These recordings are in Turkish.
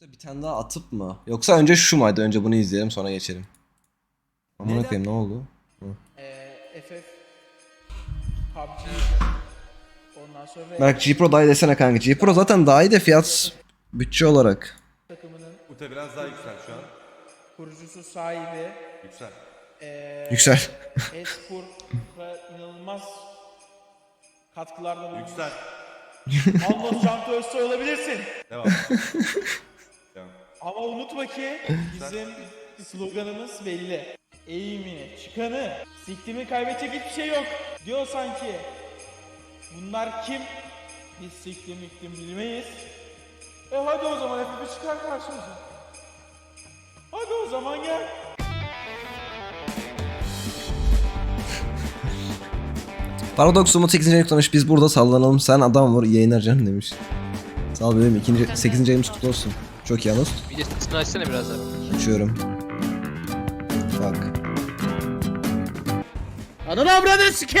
Yoksa bir tane daha atıp mı? Yoksa önce şu muydu? Önce bunu izleyelim sonra geçelim. Amına Neden? koyayım ne oldu? Ee, FF, PUBG, ondan sonra Berk G Pro daha iyi desene kanka. G Pro zaten daha iyi de fiyat bütçe olarak. takımının Ute biraz daha yüksel şu an. kurucusu sahibi Yüksel. ee, Yüksel. Espor'a inanılmaz katkılarda bulunan Yüksel. Alman Özsoy olabilirsin. Devam. Ama unutma ki bizim sloganımız belli. Eğimini, çıkanı, siktimi kaybedecek hiçbir şey yok. Diyor sanki. Bunlar kim? Biz siktim iktim bilmeyiz. E hadi o zaman hepimiz çıkar karşımıza. Hadi o zaman gel. Paradox Umut 8. ayını kutlamış. Biz burada sallanalım. Sen adam vur yayınlar canım demiş. Sağ ol bebeğim. İkinci, 8. ayımız kutlu olsun. Çok iyi Anus. Bir de sesini açsana biraz abi. Açıyorum. Bak. Ananı avradını sike!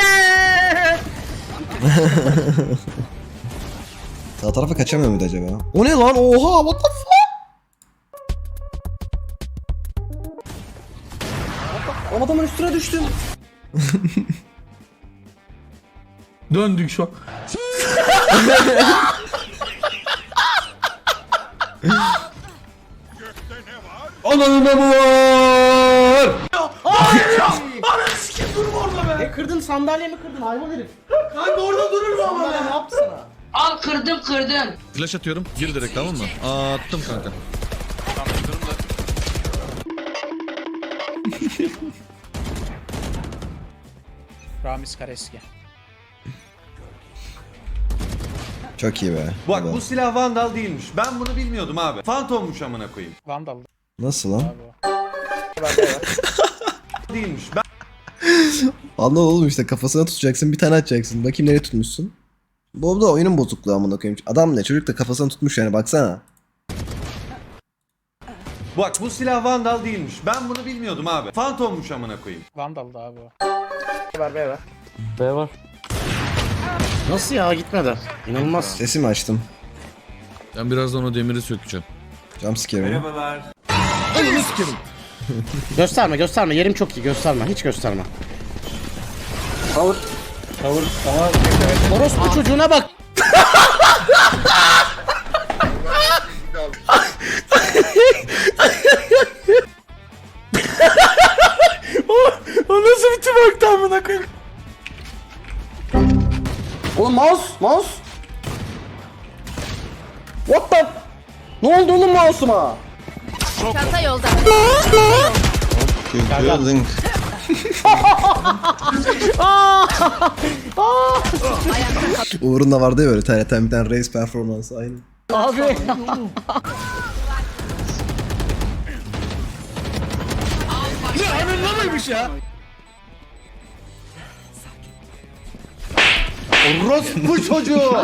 Sağ tarafa kaçamıyor muydu acaba? O ne lan? Oha what the fuck? Adamın üstüne düştüm. Döndük şu an. Ananı ne var? E kırdın sandalyemi kırdın hayvan herif. Kanka orada durur mu ama ne yaptı sana? Al kırdım kırdım. Flash atıyorum. Gir direkt tamam mı? Aa, attım kanka. Ramiz Kareski. Çok iyi be. Bak bu silah Vandal değilmiş. Ben bunu bilmiyordum abi. Phantom'muş amına koyayım. Vandal. Nasıl lan? Değilmiş. Ben Anla oğlum işte kafasına tutacaksın bir tane atacaksın. Bakayım nereye tutmuşsun. Bu da oyunun bozukluğu amına koyayım. Adam ne çocuk da kafasına tutmuş yani baksana. Bak bu silah Vandal değilmiş. Ben bunu bilmiyordum abi. Phantom'muş amına koyayım. Vandal'dı abi o. Nasıl ya gitmedi? İnanılmaz. Sesimi açtım. Ben birazdan o demiri sökeceğim. Jumpscare'ı. Gösterme gösterme yerim çok iyi gösterme hiç gösterme. Tavır. Tavır tamam. Orospu çocuğuna bak. O nasıl bir tübakta amına koyayım? Oğlum mouse mouse. What the? Ne oldu oğlum mouse'uma? Çanta yolda. Uğur'un da vardı ya böyle TRT'den bir tane race performansı aynı. Abi. Orospu çocuğu.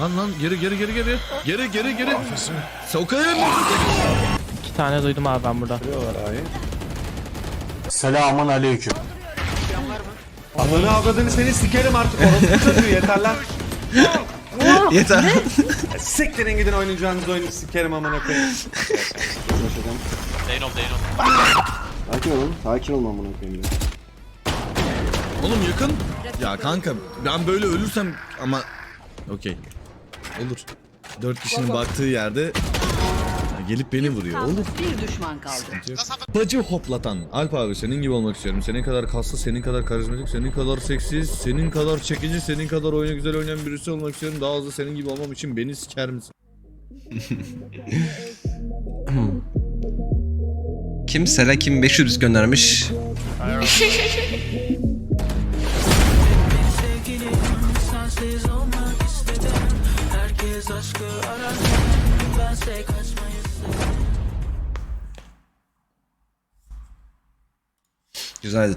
Lan lan geri geri geri geri. Geri geri geri. Sokayım. İki tane duydum abi ben burada. Selamun aleyküm. Ananı avradını seni sikerim artık. Orospu çocuğu yeter lan. Yeter. Siktirin gidin oynayacağınız oyunu sikerim amına koyayım. Sakin olun. Sakin olmam bunu koyayım. Oğlum yakın. Ya kanka ben böyle ölürsem ama okey. Olur. Dört kişinin baktığı yerde gelip beni vuruyor. Olur. Bir düşman kaldı. Bacı hoplatan. Alp abi senin gibi olmak istiyorum. Senin kadar kaslı, senin kadar karizmatik, senin kadar seksi, senin kadar çekici, senin kadar oyunu güzel oynayan birisi olmak istiyorum. Daha hızlı senin gibi olmam için beni siker misin? Kim? Sela kim 500 göndermiş. Güzel.